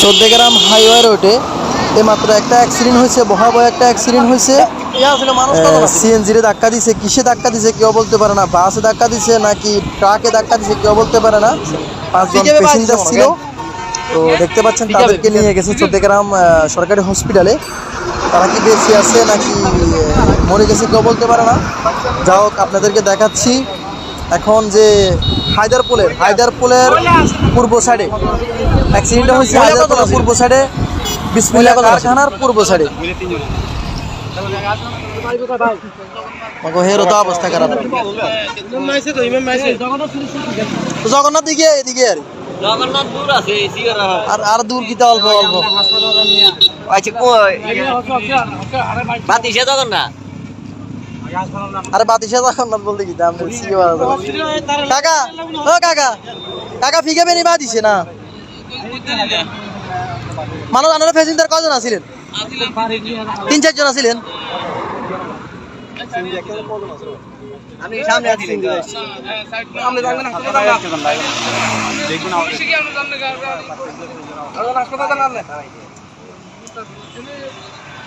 Sadyagram highway রোডে এইমাত্র একটা অ্যাক্সিডেন্ট হয়েছে ভয়াবহ একটা অ্যাক্সিডেন্ট হয়েছে। সিএনজিরে ধাক্কা দিছে কিসে ধাক্কা দিছে কেউ বলতে পারে না বাসে ধাক্কা দিছে নাকি ট্রাকে ধাক্কা দিছে কেউ বলতে পারে না। পাঁচজন প্যাসেঞ্জার ছিল। তো দেখতে পাচ্ছেন তাদেরকে নিয়ে গেছে চোদ্দগ্রাম সরকারি হসপিটালে তারা কি বেশি আছে নাকি মরে গেছে কেউ বলতে পারে না। যা হোক আপনাদেরকে দেখাচ্ছি। এখন যে হায়দারপুলের হায়দারপুলের পূর্ব সাইডে। অ্যাক্সিডেন্টটা হয়েছে হায়দারপুলের পূর্ব সাইডে বিসমিল্লাহ কারখানার পূর্ব সাইডে। হেরো তো অবস্থা খারাপ। জগন্নাথ দিকে এদিকে আর। জগন্নাথ দূর আছে আর আর দূর কিতা অল্প অল্প। আচ্ছা কই? বাতিসে জগন্নাথ? আরে বাতিশা জগন্নাথ বলতে কি, দাম সিকে কাকা, ও কাকা কাকা ফিকে বেনি বাদিছে না। মানুষ আনারা প্যাসেঞ্জার কজন আছিলেন? তিন, চারজন আছিলেন?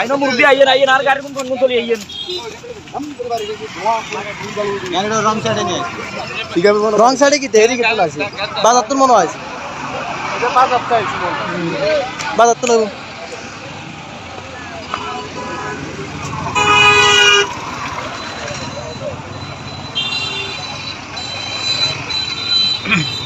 అయినా ముగ్గు అయ్యాను అయ్యాను ఆరు గారి ముందు ముందు అయ్యాను রং সাইডে নিয়ে। ঠিক আছে রং সাইডে কি তেহরি কেটে আছে। বাজার তো মনে আছে। বাজার তো লাগবে Mm-hmm.